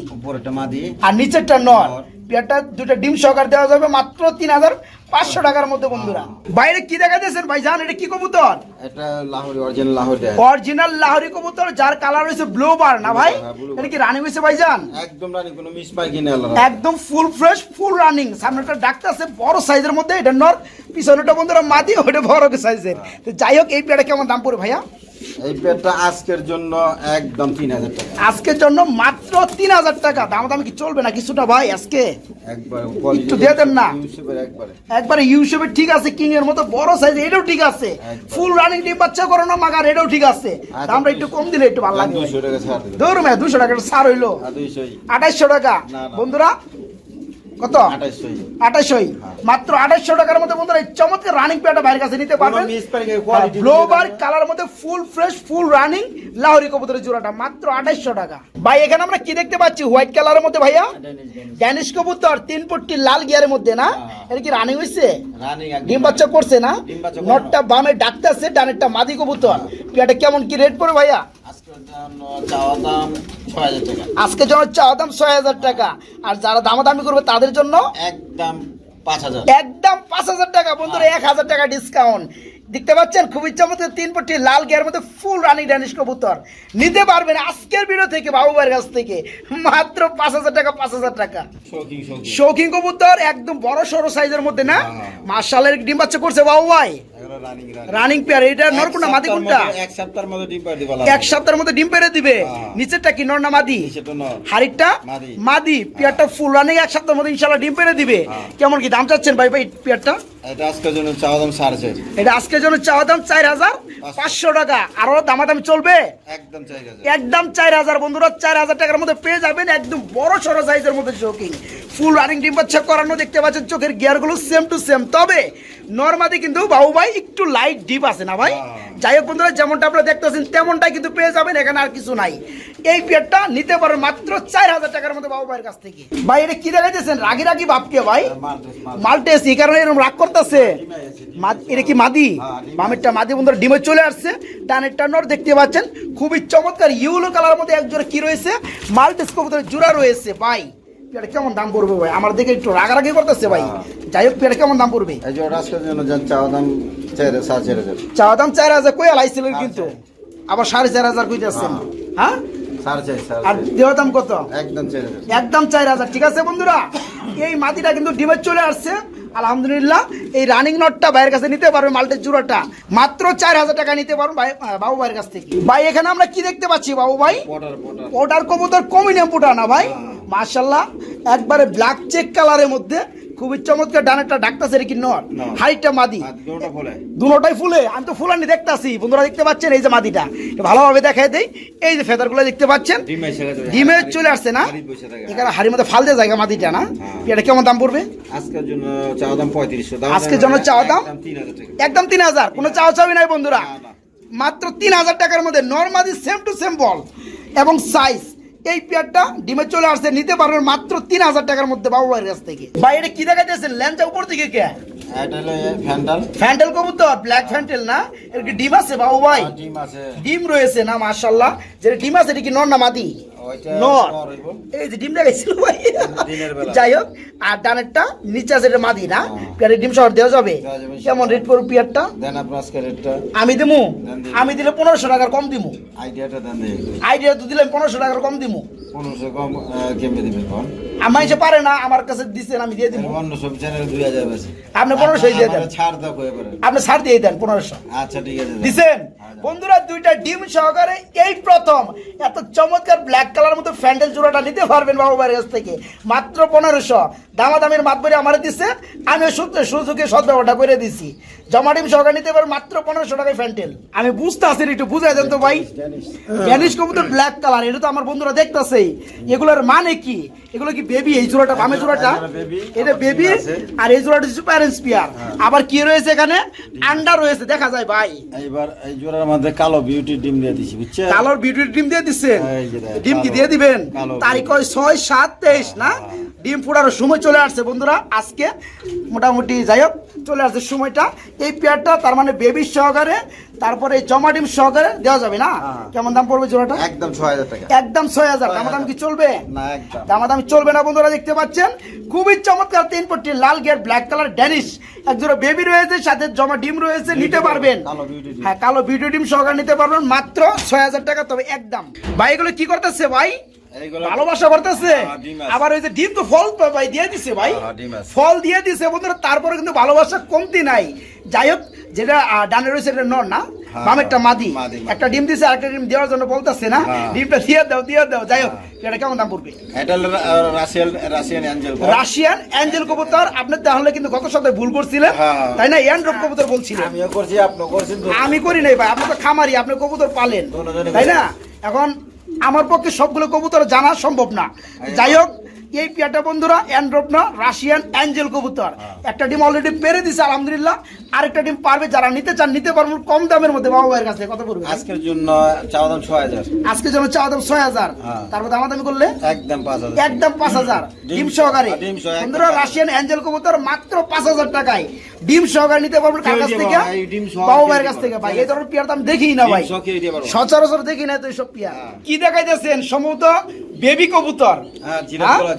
আর নিচেরটা নর। পেয়ারটা দুটো ডিম সহকার দেওয়া যাবে মাত্র তিন হাজার পাঁচশো টাকার মধ্যে বন্ধুরা। বাইরে কি দেখা ভাই জান এটা কি কবুতর? এটা লাহোরি অরিজিনাল লাহোরি অরিজিনাল লাহোরি কবুতর যার কালার হয়েছে ব্লু বার না ভাই? হ্যাঁ। এটা কি রানী হয়েছে ভাইজান? একদম রানি কোনো মিস পাই কিনে একদম ফুল ফ্রেশ ফুল রানিং সামনেটা ডাক্তার আছে বড় সাইজের মধ্যে এটা নর পিছনেটা বন্ধুরা মাদি ওটা বড় সাইজের তো যাই হোক এই পেয়ারা কেমন দাম পড়ে ভাইয়া? এই আজকের জন্য একদম তিন হাজার টাকা। আজকের জন্য মাত্র তিন হাজার টাকা। দাম দাম কি চলবে না কিছুটা ভাই আজকে? একটু দিয়ে দেন না। একবারে। ঠিক আছে কিং এর মতো বড় সাইজ এটাও ঠিক আছে। ফুল রানিং ডিম বাচ্চা করো না মাগার এটাও ঠিক আছে। আচ্ছা, আমরা একটু কম দিলে একটু ভালো লাগবে দুশো টাকা ছাড় ধরুন দুশো টাকা ছাড় হইল। আঠাইশশো টাকা। বন্ধুরা কত? আঠাইশশো মাত্র আঠাশশো টাকার মধ্যে বন্ধুরা এই চমৎকার রানিং পেয়ারটা বাইরের কাছে নিতে পারবেন ব্লোবার কালার মধ্যে full fresh full running Lahori কবুতরের জোড়াটা মাত্র আঠাশশো টাকা। ভাই এখানে আমরা কি দেখতে পাচ্ছি? হোয়াইট কালারের মধ্যে ভাইয়া? ড্যানিশ কবুতর তিন পট্টি লাল গিয়ারের মধ্যে না? হ্যাঁ। এটা কি রানিং হয়েছে ডিম বাচ্চা করছে না? নটটা বামে ডাকতেছে ডানেরটা মাদি কবুতর। পেয়ারটা কেমন কি রেট পড়ে ভাইয়া? আজকে জন্য চাওয়া দাম ছয় হাজার টাকা। আর যারা দামাদামি করবে তাদের জন্য একদম পাঁচ হাজার। একদম পাঁচ হাজার টাকা। বন্ধুরা এক হাজার টাকা ডিসকাউন্ট দেখতে পাচ্ছেন খুবই চমৎকার তিন পট্টি লাল গিয়ার মধ্যে ফুল রানি ড্যানিশ কবুতর। নিতে পারবেন আজকের ভিডিও থেকে বাবু ভাইয়ের কাছ থেকে। মাত্র পাঁচ হাজার টাকা পাঁচ হাজার টাকা। শৌখিন কবুতর একদম বড় সড়ো সাইজের মধ্যে না? হ্যাঁ। মার্শালের ডিম বাচ্চা করছে বাবু ভাই। রানিং পেয়ার এটা নর কোনটা মাদি কোনটা এক সপ্তাহের মধ্যে ডিম দিবা এক সপ্তাহের মধ্যে ডিম পেরে দিবে। নিচেরটা কি নর না মাদি? হাড়িটা মাদি। পেয়ারটা ফুল রানিং এক সপ্তাহের মধ্যে ডিম দিবে। কেমন কি দাম চাচ্ছেন ভাই ভাই পেয়ারটা? এটা আজকের জন্য চাওয়া দাম সাড়ে চার। এটা আজকের জন্য চাওয়া দাম চার হাজার পাঁচশো। টাকা। আরও দামাদামি চলবে? একদম চার হাজার। একদম চার হাজার। বন্ধুরা চার হাজার টাকার মধ্যে পেয়ে যাবেন একদম বড় সড়ো সাইজের মধ্যে চোকিং ফুল রানিং ডিম বাচ্চা করানো দেখতে পাচ্ছেন চোখের গিয়ারগুলো সেম টু সেম তবে নর্মাদি কিন্তু বাবু ভাই একটু লাইট ডিপ আছে না ভাই? হ্যাঁ। যাই হোক বন্ধুরা যেমনটা আপনারা দেখতেছেন তেমনটাই কিন্তু পেয়ে যাবেন। এখানে আর কিছু নাই। এই পেয়ারটা নিতে পারেন মাত্র চার হাজার টাকার মতো বাবু ভাইয়ের কাছ থেকে। ভাই এটা কি দেখাইতেছেন? রাগি রাগি ভাবকে ভাই। মাল্টেস মাল মাল্টেস এই কারণে এরকম রাগ করতেছে। এটা কি মাদি? হ্যাঁ, বামেরটা মাদি বন্ধুরা ডিমে চলে আসছে। ডানেরটা নর দেখতে পাচ্ছেন। খুবই চমৎকার ইউলো কালার মধ্যে একজোড়া কি রয়েছে? মাল্টেস কবুতরের জোড়া রয়েছে ভাই। কেমন দাম পড়বে ভাই? আমার দিকে একটু রাগারাগি করতেছে ভাই। হ্যাঁ। যাই হোক কেমন দাম পড়বে? এই যে ওটা আজকের জন্য চাওয়া দাম চার হাজার চাওয়া দাম চার হাজার কই আলাইছিলেন কিন্তু? আবার সাড়ে চার হাজার কইতেছেন হ্যাঁ। সাড়ে আর। দাম কত? একদম চার হাজার। একদম চার হাজার ঠিক আছে বন্ধুরা? এই মাটিটা কিন্তু ডিমের চলে আসছে। আলহামদুলিল্লাহ এই রানিং নটটা ভাইয়ের কাছে নিতে পারবে মাল্টের জুড়াটা। মাত্র চার হাজার টাকা নিতে পারবেন ভাই বাবু ভাইয়ের কাছ থেকে। ভাই এখানে আমরা কি দেখতে পাচ্ছি বাবু ভাই? ওটার কবুতর কমিনিয়াম পুটা না ভাই। মার্শাল্লাহ একবারে ব্ল্যাক চেক কালারের মধ্যে খুবই চমৎকার ডানেরটা ডাকতাছে কি নট। হাইটটা মাদি। দুটোটা ফলে। দুটোটাই ফুলে। আমি তো ফুলানি দেখতাছি। বন্ধুরা দেখতে পাচ্ছেন এই যে মাদিটা। ভালোভাবে দেখাই দেই। এই যে ফেদারগুলো দেখতে পাচ্ছেন ডিম চলে আসছে না। এখানে হাড়ির মধ্যে ফাল দিয়ে জায়গা মাটিটা না? হ্যাঁ। এটা কেমন দাম পড়বে? আজকের জন্য চাওয়া দাম পঁয়ত্রিশশো। আজকের জন্য চাওয়া দাম? একদম তিন হাজার। কোনো চাও চাবি নাই বন্ধুরা। মাত্র তিন হাজার টাকার মধ্যে নর্মালি সেম টু সেম বল এবং সাইজ এই পেয়ারটা ডিমে চলে আসছে নিতে পারবেন মাত্র তিন হাজার টাকার মধ্যে বাবু ভাইয়ের কাছ থেকে। ভাই এটা কি দেখাইতেছেন? ল্যাঞ্চা উপর থেকে কে? এটা হলো ফ্যান্ডাল ফ্যান্টেল। কবুতর ব্ল্যাক ফ্যান্ডেল না? এর কি ডিম আছে বাবু ভাই? ডিম আছে। ডিম রয়েছে না মাশাল্লাহ যেটা ডিম আছে এটা কি নর না মাদি? নর নর এই যে ডিম দেখাইছিল ভাই। যাই হোক আর ডানেরটা নিচে আছে এটা মাদি না? হ্যাঁ। ডিম শহর দেওয়া যাবে। কেমন রেট করব পেয়ারটা? দেন আপনার আজকে রেটটা। আমি দিমু? আমি দিলে পনেরোশো টাকার কম দিমু। আইডিয়াটা দেন আইডিয়া তো দিলে পনেরোশো টাকার কম দিমু। পনেরোশো কম আহ, কেমনে দিবেন আমার পারে না আমার কাছে দিচ্ছেন আমি দিয়ে দিবো অন্য সব চ্যানেলে দুই হাজার আপনি পনেরোশোই দিয়ে দেন। ছাড় দাও আপনি ছাড় দিয়ে দেন পনেরোশো। আচ্ছা ঠিক আছে। দেন। বন্ধুরা, দুইটা ডিম সহকারে এই প্রথম। এত চমৎকার ব্ল্যাক কালার মতো ফ্যান্ডেল জোড়াটা নিতে পারবেন বাবু ভাইয়ের কাছ থেকে। মাত্র পনেরোশো। দামাদামের মাতবরি আমার দিচ্ছে আমি সুযোগে সদ্ব্যবহারটা করে দিছি। জমা ডিম সহকারে নিতে পারবেন মাত্র পনেরোশো টাকায় ফ্যান্ডেল আমি বুঝতে আসি একটু বুঝাই দেন তো ভাই। ড্যানিশ কবুতর ব্ল্যাক কালার এটা তো আমার বন্ধুরা দেখতেছেই। এগুলোর মানে কি? এগুলো কি বেবি এই জোড়াটা বামে জোড়াটা? এটা বেবি আর এই জোড়াটা হচ্ছে প্যারেন্টস পিয়ার আবার কি রয়েছে এখানে? আন্ডা রয়েছে দেখা যায় ভাই। এইবার এই জোড়ার মধ্যে কালো বিউটি ডিম দিয়ে দিছি বুঝছেন? কালোর বিউটির ডিম দিয়ে দিচ্ছেন? এই যে দেখ, ডিম কি দিয়ে দিবেন? তারিখ হয় ছয় সাত তেইশ না? ডিম ফুটার সময় চলে আসছে বন্ধুরা আজকে। মোটামুটি যাই হোক চলে আসছে সময়টা। এই পেয়ারটা তার মানে বেবি সহকারে তারপরে জমা ডিম সহকারে দেওয়া যাবে না? হ্যাঁ। কেমন দাম পড়বে জোড়াটা? একদম ছয় হাজার টাকা। একদম ছয় হাজার। দাম দাম কি চলবে? না একদম। দামাদামি চলবে না বন্ধুরা দেখতে পাচ্ছেন? খুবই চমৎকার তিন পট্টি লাল গেট ব্ল্যাক কালার ড্যানিশ একজোড়া বেবি রয়েছে সাথে জমা ডিম রয়েছে নিতে পারবেন। কালো হ্যাঁ কালো ভিডিও ডিম সহকারে নিতে পারবেন মাত্র ছয় হাজার টাকা তবে একদম। ভাই এগুলো কি করতেছে ভাই? ভালোবাসা করতেছে হ্যাঁ। আবার ওই যে ডিম তো ফল ভাই দিয়ে দিছে ভাই। হ্যাঁ। ফল দিয়ে দিছে বন্ধুরা তারপরে কিন্তু ভালোবাসা কমতি নাই। যাই হোক যেটা ডানে রয়েছে এটা নর না? হ্যাঁ, বামেরটা মাদি। মাদি। একটা ডিম দিছে আরেকটা ডিম দেওয়ার জন্য বলতেছে না? হ্যাঁ। ডিমটা দিয়ে দাও দিয়ে দাও যাই হোক এটা কেমন দাম পড়বে? এটা Russian Russian angel Russian angel কবুতর আপনি তাহলে কিন্তু গত সপ্তাহে ভুল করছিলেন। হ্যাঁ। তাই না? অ্যান্ড্রপ কবুতর বলছিলেন। আমিও করছি আপনিও করছেন আমি করি নাই ভাই আপনি তো খামারি আপনি কবুতর পালেন। তাই না? এখন আমার পক্ষে সবগুলো কবুতর জানা সম্ভব না। যাই হোক এই পেয়ারটা বন্ধুরা অ্যান্ড্রপ না রাশিয়ান অ্যাঞ্জেল কবুতর। একটা ডিম অলরেডি পেরে দিছে আলহামদুলিল্লাহ। আরেকটা ডিম পারবে যারা নিতে চান নিতে পারবেন কম দামের মধ্যে বাবা ভাইয়ের কাছে। কত পড়বে? আজকের জন্য চাওয়া দাম ছয় হাজার। আজকে যেন চাওয়া দাম ছয় হাজার। হ্যাঁ। তারপর দামাদামি করলে? একদম পাঁচ হাজার। একদম পাঁচ হাজার। ডিম সহকারে। বন্ধুরা রাশিয়ান অ্যাঞ্জেল কবুতর মাত্র পাঁচ হাজার টাকায়। ডিম সহকারে নিতে পারবেন কার কাছ থেকে? পারবে, বাবু ভাইয়ের কাছ থেকে। ভাই এই ধরনের পেয়ার দাম দেখি না ভাই। পারবে। সচরাচর দেখি না তো এইসব পেয়ার। হ্যাঁ। কি দেখাইতেছেন? সম্ভবত বেবি কবুতর। হ্যাঁ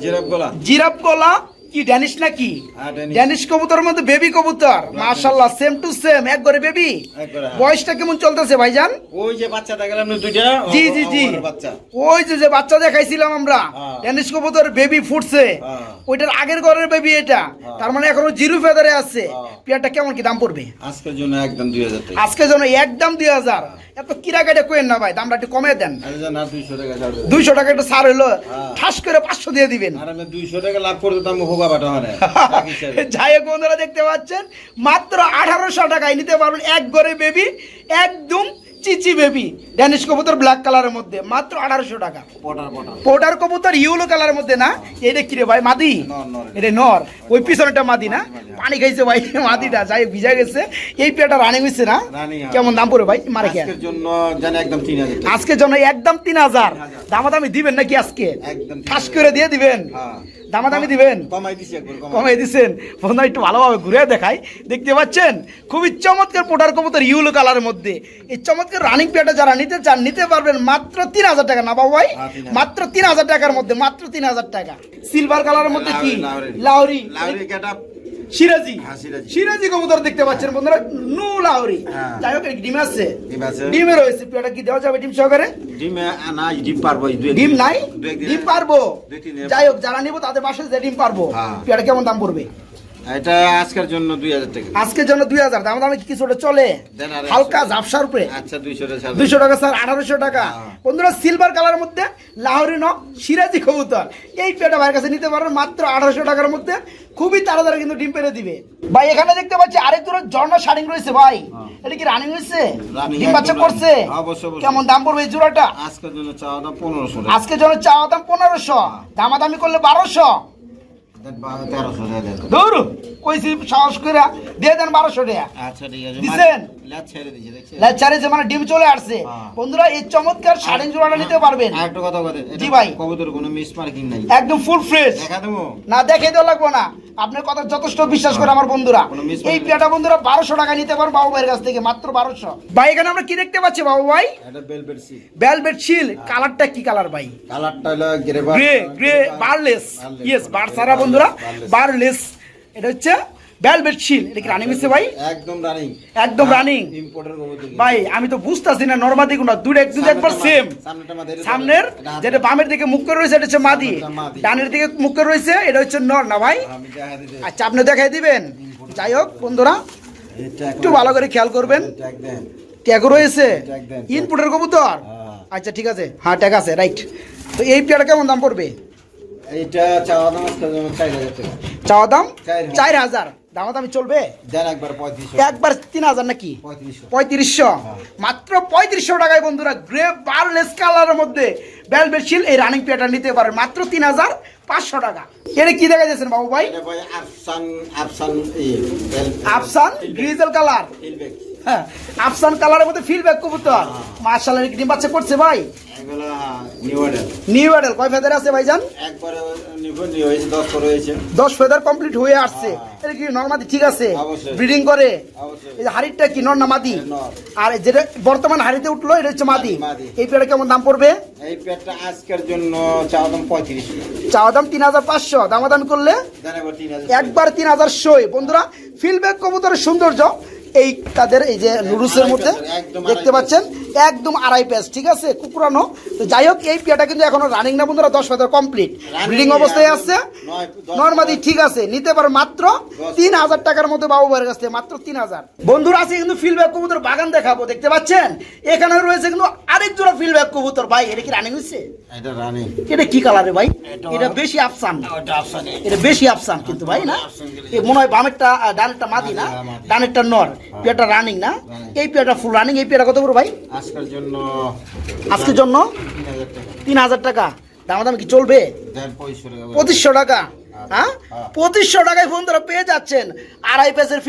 জিরাফ গলা? জিরাফ গলা কি ড্যানিশ নাকি? হ্যাঁ, ড্যানিশ। ড্যানিশ কবুতর মধ্যে বেবি কবুতর। মাশাআল্লাহ সেম টু সেম এক করে বেবি হ্যাঁ। বয়সটা কেমন চলতেছে ভাইজান? ওই যে বাচ্চাটা গেলাম না দুইটা জি জি জি। বাচ্চা। ওই যে যে বাচ্চা দেখাইছিলাম আমরা হ্যাঁ। ড্যানিশ কবুতর বেবি ফুটছে। হ্যাঁ। ওইটার আগের ঘরের বেবি এটা। তার মানে এখনও জিরো ফেদারে আছে। হ্যাঁ। পেয়ারটা কেমন কি দাম পড়বে? আজকের জন্য একদম দুই হাজার টাকা। আজকে যেন একদম দুই হাজার। এত কিরা কেটে কোয়েন না ভাই দামটা একটু কমে দেন। দুইশো টাকা ছাড় একটু সার হইল হ্যাঁ। ঠাস করে পাঁচশো দিয়ে দিবেন। দুইশো টাকা লাভ করতে তো যাই হোক বন্ধুরা দেখতে পাচ্ছেন মাত্র আঠারোশো টাকায় নিতে পারবেন এক গড়ে বেবি একদম চিচি বেবি ড্যানিশ কবুতর ব্ল্যাক কালারের মধ্যে মাত্র আঠারোশো টাকা। পটার কবুতর ইউলো কালারের মধ্যে না এটা কি রে ভাই মাদি। এটা নর। ওই পিছনেটা মাদি না? পানি খাইছে ভাই মাদিটা যাই ভিজা গেছে। এই পেয়ারটা রানিং হয়েছে না। কেমন দাম পড়ে ভাই মারে কে? আজকের জন্য একদম তিন হাজার দামাদামি দিবেন নাকি আজকে? ঠাস করে দিয়ে দিবেন? হ্যাঁ। দামাদামি দিবেন? কমাই দিচ্ছেন বন্ধু একটু ভালোভাবে ঘুরে দেখাই। দেখতে পাচ্ছেন? খুবই চমৎকার পোটার কবুতর ইউলো কালারের মধ্যে। এই চমৎকার রানিং পেয়ারটা যারা নিতে চান নিতে পারবেন মাত্র তিন হাজার টাকা। না বাবু ভাই? হ্যাঁ। মাত্র তিন হাজার টাকার মধ্যে মাত্র তিন হাজার টাকা। সিলভার কালারের মধ্যে কি? লাউরি, লাউরি। সিরাজি। হ্যাঁ, সিরাজি। সিরাজি কবুতর দেখতে পাচ্ছেন বন্ধুরা নু লাউরি হ্যাঁ। যাই হোক ডিম আছে। ডিম রয়েছে পেয়ারটা কি দেওয়া যাবে ডিম সহকারে? ডিমে আ, না ডিম পারব ডিম নাই? ডিম পারব? যাই হোক যারা নিবো তাদের পাশে যে ডিম পারব। হ্যাঁ। কেমন দাম পড়বে? এটা আজকের জন্য দুই হাজার টাকা। আজকের জন্য দুই হাজার দাম দামে কিছুটা চলে? হালকা। ঝাপসার উপরে। আচ্ছা দুইশো টাকা ছাড়। দেবে। দুইশো টাকা স্যার আঠারোশো টাকা। হ্যাঁ। বন্ধুরা সিলভার কালারের মধ্যে লাহোরি ন সিরাজি কবুতর। এই পেটা ভাইয়ের কাছে নিতে পারবেন মাত্র আঠারোশো টাকার মধ্যে। খুবই তাড়াতাড়ি কিন্তু ডিম পেরে দিবে। ভাই এখানে দেখতে পাচ্ছি আরেক দুটো ঝর্ণা শাড়িং রয়েছে ভাই। এটা কি রানিং হয়েছে? ডিম বাচ্চা করছে? অবশ্যই। কেমন দাম পড়বে এই জোড়াটা? আজকের জন্য চাওয়া দাম পনেরোশো টাকা। আজকে জন্য চাওয়া দাম পনেরোশো। দামাদামি করলে বারোশো। দেন বা- তেরোশো টাকা দেন। ধর কইছি সাহস করে দিয়ে দেন বারোশো টাকা আচ্ছা ঠিক আছে? ল্যাচ মানে ডিম চলে আসছে। হ্যাঁ। বন্ধুরা এই চমৎকার শাড়ি জোড়াটা নিতে পারবেন। একটা কথা বলেন জি ভাই। কবুতর কোনো মিস মার্কিং নাই। একদম ফুল ফ্রেশ দেখা দেবো? না দেখে দেওয়া লাগবো না। আপনার কথা যথেষ্ট বিশ্বাস করে আমার বন্ধুরা। এই পেয়াটা বন্ধুরা বারোশো টাকা নিতে পারো বাবু ভাইয়ের কাছ থেকে মাত্র বারোশো। ভাই এখানে আমরা কি দেখতে পাচ্ছি বাবু ভাই? বেলবেট শিল কালারটা কি কালার ভাই? কালারটা হলো grey grey grey barless yes bar সারা বন্ধুরা বারলেস এটা হচ্ছে বেলভেট শিল এটা কি রানিং হচ্ছে ভাই? একদম রানিং একদম running। ইম্পোর্টের ভাই আমি তো বুঝতেছি না নর্মাদি কোনটা দুটো একদম একবার সেম সামনের যেটা বামের দিকে মুখ করে রয়েছে এটা হচ্ছে মাদি। ডানের দিকে মুখ করে রয়েছে এটা হচ্ছে নর না ভাই? দিতে। আচ্ছা আপনি দেখাই দিবেন? যাই হোক বন্ধুরা একটু ভালো করে খেয়াল করবেন। ট্যাগ রয়েছে? ইনপুটের কবুতর? হ্যাঁ। আচ্ছা ঠিক আছে। হ্যাঁ ট্যাগ আছে রাইট তো এই পেয়ারটা কেমন দাম পড়বে? এইটা চাওয়া দাম চাওয়া দাম চার হাজার। চার দামি চলবে? একবার তিন হাজার নাকি? পঁয়ত্রিশশো। পঁয়ত্রিশশো। মাত্র পঁয়ত্রিশশো টাকায় বন্ধুরা গ্রে বারলেস কালারের মধ্যে বেলভেট শিল এই রানিং পেয়ারটা নিতে পারেন। মাত্র তিন হাজার পাঁচশো টাকা। এটা কি দেখা যাচ্ছেন বাবু ভাই? আফসান আফসান আফসান গ্রিজেল কালার। হ্যাঁ আফসান কালারের মধ্যে ফিডব্যাক কবুতর। মার্শালের ডিম বাচ্চা করছে ভাই। হ্যাঁ, নিউ কয় ফেদার আছে ভাইজান? দশ ফেদার কমপ্লিট হয়ে আসছে। এটা কি নর্মাদি ঠিক আছে। ব্রিডিং করে। অবশ্যই। এই যে হাড়িটা কি নর না মাদি? আর যেটা বর্তমান হাড়িতে উঠল এটা হচ্ছে মাদি। এই কেমন দাম পড়বে? এই পেটটা আজকের জন্য চাওয়া দাম পঁয়ত্রিশ। চাওয়া দাম তিন হাজার পাঁচশো। দামাদামি করলে একবার তিন হাজার সই বন্ধুরা কবুতরের সৌন্দর্য। এই তাদের এই যে নুডলসের মধ্যে দেখতে পাচ্ছেন? একদম আড়াই প্যাচ ঠিক আছে? কুকুরানো। তো যাই হোক এই পেয়াটা কিন্তু এখনও রানিং না বন্ধুরা দশ হাজার কমপ্লিট ব্রিডিং অবস্থায় আছে। নর্মাদি ঠিক আছে নিতে পারো মাত্র তিন হাজার টাকার মধ্যে বাবু ভাইয়ের কাছ থেকে মাত্র তিন হাজার। বন্ধুরা আছে কিন্তু ফিলব্যাক কবুতর বাগান দেখাবো দেখতে পাচ্ছেন? এখানে রয়েছে কিন্তু আরেক জোড়া ফিলব্যাক কবুতর। ভাই এটা কি রানিং হচ্ছে এটা রানি এটা কি কালারে ভাই? এটা- বেশি আফসান এটা বেশি আফসান কিন্তু ভাই না? মনে হয় বামেরটা ডানেরটা মাদি না? ডানেরটা নর। পেয়ারটা রানিং না? এই পেয়ারটা ফুল রানিং এই পেয়ারটা কত করে ভাই? আজকের জন্য আজকের জন্য? তিন হাজার টাকা। দাম দাম কি চলবে। পঁচিশশো টাকা। হ্যাঁ? হ্যাঁ। পঁচিশশো টাকায় ফোন পেয়ে যাচ্ছেন। আড়াই পেসের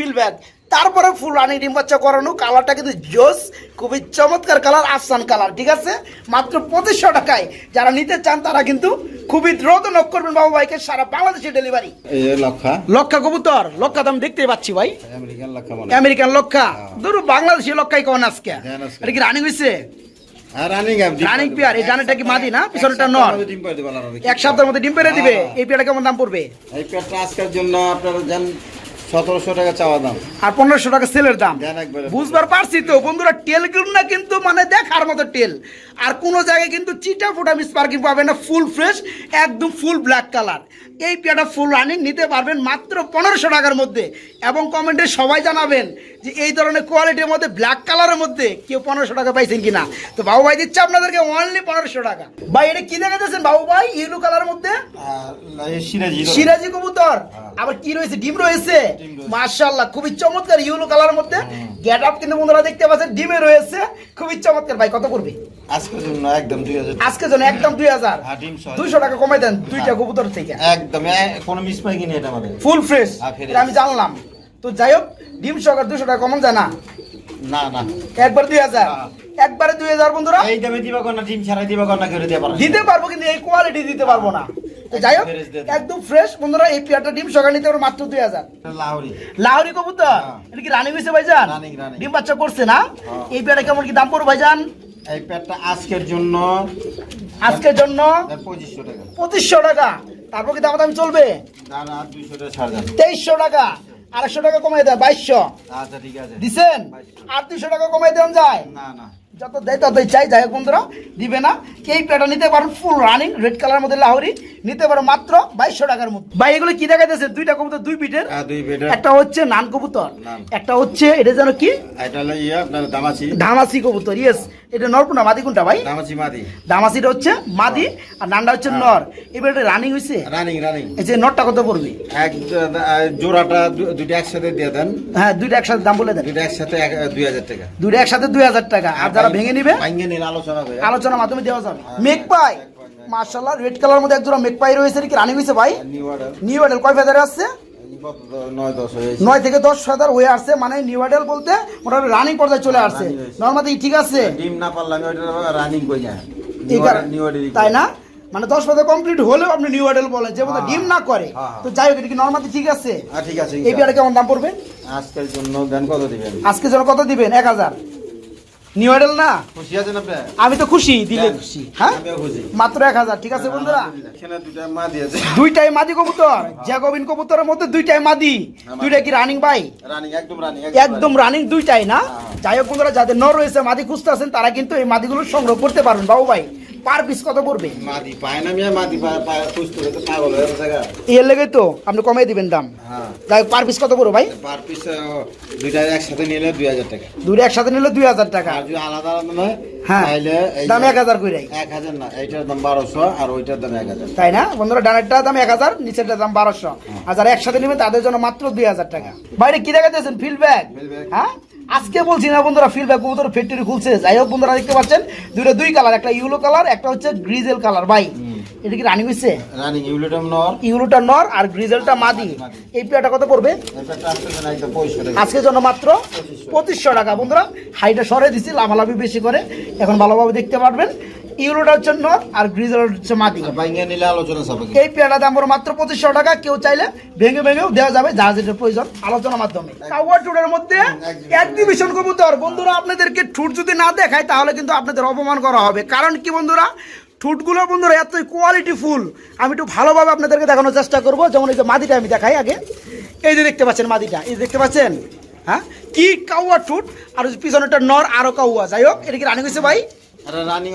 তারপরে ডিম বাচ্চা করানো। কালারটা কিন্তু জোস খুবই চমৎকার কালার আফসান কালার ঠিক আছে? মাত্র পঁচিশশো টাকায়। যারা নিতে চান তারা কিন্তু খুবই দ্রুত নক করবেন বাবু ভাইকে সারা বাংলাদেশে ডেলিভারি লক্ষা। লক্ষা কবুতর। লক্ষা তো আমি দেখতেই পাচ্ছি ভাই। আমেরিকান লক্ষা আমেরিকান লক্ষা। ধরো বাংলাদেশি লক্ষাই কেমন আজকে? হ্যাঁ, এটা কি রানিং হয়েছে রানিং আপ পেয়ার এই ডানেরটা কি মাদি না? নর। দেবো। এক সপ্তাহের মধ্যে ডিম পেরে দিবে। হ্যাঁ। এই পেয়ারটা কেমন দাম পড়বে? এই পেয়ারটা আজকের জন্য আপনারা সতেরোশো টাকা চাওয়া দাম। আর পনেরোশো টাকা সেলের দাম। বুঝবার পারছি তো বন্ধুরা টেল না কিন্তু মানে দেখার মতো টেল আর কোনো জায়গায় কিন্তু চিটা ফুটা মিস পার্কিং পাবেন না ফুল ফ্রেশ একদম ফুল ব্ল্যাক কালার। এই পেয়ারটা ফুল রানিং নিতে পারবেন মাত্র পনেরোশো টাকার মধ্যে। এবং কমেন্টে সবাই জানাবেন যে এই ধরনের কোয়ালিটির মধ্যে ব্ল্যাক কালারের মধ্যে কেউ পনেরোশো টাকা পাইছেন কিনা। তো বাবু ভাই দিচ্ছে আপনাদেরকে অনলি পনেরোশো টাকা। ভাই এটা কি দেখা যাচ্ছেন বাবু ভাই ইউলো কালারের মধ্যে? সিরাজি সিরাজি কবুতর। আবার কি রয়েছে? ডিম রয়েছে। মাশাআল্লাহ খুবই চমৎকার ইউলো কালার মধ্যে। গেট আপ কিন্তু বন্ধুরা দেখতে পাচ্ছেন ডিমে রয়েছে। খুবই চমৎকার। ভাই কত করবে? আজকের জন্য একদম দুই হাজার। জন্য একদম হ্যাঁ, ডিম। দুইশো টাকা কমাই দেন দুইটা কবুতর থেকে। একদম কোনো মিস পাই কিনি এটা আমাদের। ফুল ফ্রেশ হ্যাঁ, আমি জানলাম। তো যাই হোক ডিম সহকার দুশো টাকা কমন যায় না না। একবার দুই হাজার? একবারে দুই হাজার বন্ধুরা? এই দামে দিবা কোন ডিম ছাড়াই দিবা করে দিতে পারব কিন্তু এই কোয়ালিটি দিতে পারব না। যাই হোক। একদম ফ্রেশ বন্ধুরা এই পেয়ারটা ডিম সকাল নিতে পারব মাত্র দুই হাজার। লাহোরি লাহোরি কবুতর? হ্যাঁ। এটা কি রানী হয়েছে ভাইজান? Running, running. ডিম বাচ্চা করছে না? হ্যাঁ। এই কেমন কি দাম পড়বে ভাইজান? এই প্যাডটা আজকের জন্য আজকের জন্য পঁচিশশো টাকা। পঁচিশশো টাকা। তারপর কি দাম দাম চলবে তেইশশো টাকা। আড়াইশো টাকা কমাই দেয় বাইশশো। আচ্ছা ঠিক আছে। দিছেন? আর দুইশো টাকা কমাই দেওয়া যায়? না না। যত দেয় ততই চাই যাই হোক বন্ধুরা দিবে না। এই পেটা নিতে পারেন ফুল রানিং রেড কালার মধ্যে লাহোরি নিতে পারো মাত্র বাইশশো টাকার মধ্যে। ভাই এগুলো কি দেখাইতেছে? দুইটা কবুতর দুই পিঠের বেডের একটা হচ্ছে নান কবুতর একটা হচ্ছে এটা যেন কি? এটা হলো ইয়ে আপনার ধামাসি কবুতর ইয়েস এটা নরপুনা মাদি কোনটা ভাই? দামাচি মাদি। দামাসিটা হচ্ছে মাদি আর নানটা হচ্ছে নর। এবার এটা রানিং হয়েছে রানিং রানিং এই যে নরটা কত পড়বে? এক জোড়াটা দুইটা একসাথে দিয়ে দেন। হ্যাঁ দুইটা একসাথে দাম বলে দেন। দুইটা একসাথে এক- দুই হাজার টাকা। দুইটা একসাথে দুই হাজার টাকা। আর যারা ভেঙে নিবে ভাঙ্গে নিলে আলোচনা করে আলোচনার মাধ্যমে দেওয়া যাবে। মেক পাই। মার্শাল্লাহ রেড কালার মধ্যে একজোড়া মেক পাই রয়েছে কি রানিং হয়েছে ভাই? নিউ অর্ডার নিউ অ্যাডেল কয় ফেদারে আসছে? নয় থেকে দশ হাজার হয়ে আসছে মানে নিউ আইডাল বলতে মোটামুটি রানিং পর্যায়ে চলে আসছে। নর্মালি ঠিক আছে। ডিম না পারলে আমি ওইটা রানিং করে যায় এই কারণে- নিউ অর্ডার তাই না? মানে দশ বছর কমপ্লিট হলেও আপনি নিউ আইডেল বলেন যে বোধহয় হ্যাঁ। ডিম না করে। হ্যাঁ। তো যাই হোক এটা কি নর্মালি ঠিক আছে? হ্যাঁ ঠিক আছে এই পেয়ারে কেমন দাম পড়বে? আজকের জন্য দেন কত দিবেন? আজকের জন্য কত দিবেন? এক হাজার। নিউ অ্যাডেল না? খুশি আছেন আপনি? আমি তো খুশি দিলে খুশি হ্যাঁ? মাত্র এক হাজার ঠিক আছে বন্ধুরা? মা দিয়েছে। দুইটাই মাদি কবুতর জ্যাকবিন কবুতরের মধ্যে দুইটাই মাদি। দুইটা কি রানিং ভাই? রানিং একদম রানিং একদম রানিং দুইটাই না? হ্যাঁ। যাই হোক বন্ধুরা যাদের ন রয়েছে মাদি খুঁজতে আছেন তারা কিন্তু এই মাদিগুলো সংগ্রহ করতে পারবেন। বাবু ভাই পার পিস কত পড়বে? মাদি পায় না মিয়া মাদি পায় হতে পাগল হয়ে জায়গা এর লেগে তো আপনি কমিয়ে দিবেন দাম। হ্যাঁ। হোক পার পিস কত পড়বে ভাই? পার পিস দুইটা একসাথে নিলে দুই হাজার টাকা। দুটো একসাথে নিলে দুই হাজার টাকা। আর যদি আলাদা আলাদা নয় হ্যাঁ। তাহলে দাম না এইটার দাম বারোশো আর ওইটার দাম এক হাজার। তাই না? বন্ধুরা ডানেরটা দাম এক হাজার নিচেরটা দাম বারোশো। আর যারা একসাথে নেবেন তাদের জন্য মাত্র দুই হাজার টাকা। বাইরে কি দেখাতেছেন ফিল ব্যাগ। হ্যাঁ? আজকে বলছি না বন্ধুরা ফিডব্যাক কবুতর ফ্যাক্টরি খুলছে। যাই হোক বন্ধুরা দেখতে পাচ্ছেন দুটো দুই কালার একটা ইউলো কালার একটা হচ্ছে গ্রিজেল কালার ভাই এটা কি রানিং হয়েছে রানিং ইউলোটা নর। ইউলোটা নর আর গ্রিজেলটা মাদি। এই পেয়াটা কত পড়বে? আজকের জন্য মাত্র পঁচিশশো। টাকা। বন্ধুরা হাইটা সরে দিছি লাভালাভি বেশি করে। এখন ভালোভাবে দেখতে পারবেন। হচ্ছে নর আর গ্রিজেল হচ্ছে মাদি আর নিলে আলোচনা সাপেক্ষে। এই পেয়ারা দাম মাত্র পঁচিশশো টাকা। কেউ চাইলে ভেঙে ভেঙেও দেওয়া যাবে যা যেটার প্রয়োজন আলোচনার মাধ্যমে। কাউয়ার টুডের মধ্যে এক্সিবিশন কবুতর বন্ধুরা আপনাদেরকে ঠুট যদি না দেখায় তাহলে কিন্তু আপনাদের অপমান করা হবে। কারণ কি বন্ধুরা ঠুটগুলো বন্ধুরা এত কোয়ালিটি ফুল আমি একটু ভালোভাবে আপনাদেরকে দেখানোর চেষ্টা করব। যেমন এই যে মাদিটা আমি দেখাই আগে। এই যে দেখতে পাচ্ছেন মাদিটা এই যে দেখতে পাচ্ছেন? হ্যাঁ? কি কাউয়া ঠুট। আর পিছনেটা নর আরও কাউয়া। যাই হোক এটা কি রানি হয়েছে ভাই? রানিং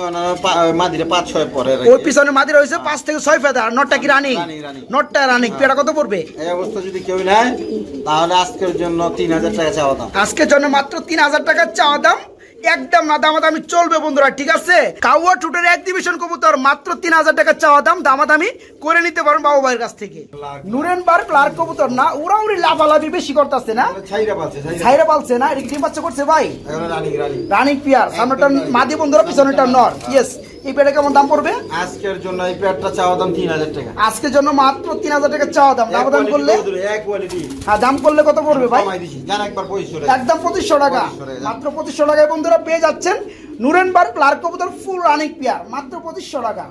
মাদিরে পাঁচ ছয় পরে ওই পিছনে মাদি রয়েছে পাঁচ থেকে ছয় ফেদা আর নটটা কি রানিং। নটটা রানিং পেয়ারা কত পড়বে? এই অবস্থা যদি কেউ নেয় তাহলে আজকের জন্য তিন হাজার টাকা চাওয়া দাম। আজকের জন্য মাত্র তিন হাজার টাকার চাওয়া দাম। একদম না দামাদামি চলবে বন্ধুরা ঠিক আছে? কাউয়া টুটের এক্সিবিশন কবুতর মাত্র তিন হাজার টাকা চাওয়া দাম দামাদামি করে নিতে পারেন বাবা ভাইয়ের কাছ থেকে। নুরেন বার ক্লার্ক কবুতর না ওরা উড়ি লাফালাফি বেশি করতেছে না? ছাইরা পালছে না এটা কি ডিম বাচ্চা করছে ভাই? এখন রানিং রানিং। রানিং পিয়ার সামনেটা মাদি বন্ধুরা পিছনেটা নর। ইয়েস এই কেমন দাম পড়বে? আজকের জন্য এই প্যাডটা চাওয়া দাম তিন হাজার টাকা। আজকের জন্য মাত্র তিন হাজার টাকা চাওয়া দাম। দাম দাম করলে? এক কোয়ালিটি হ্যাঁ দাম করলে কত পড়বে ভাই? কমাই দিছি। জান একবার পঁচিশশো একদম পঁচিশশো টাকা। 2500 টাকা। মাত্র পঁচিশশো টাকায় বন্ধুরা পেয়ে যাচ্ছেন নুরেনবার্গ লার্ক কবুতর ফুল রানিং পেয়ার। মাত্র পঁচিশশো টাকা।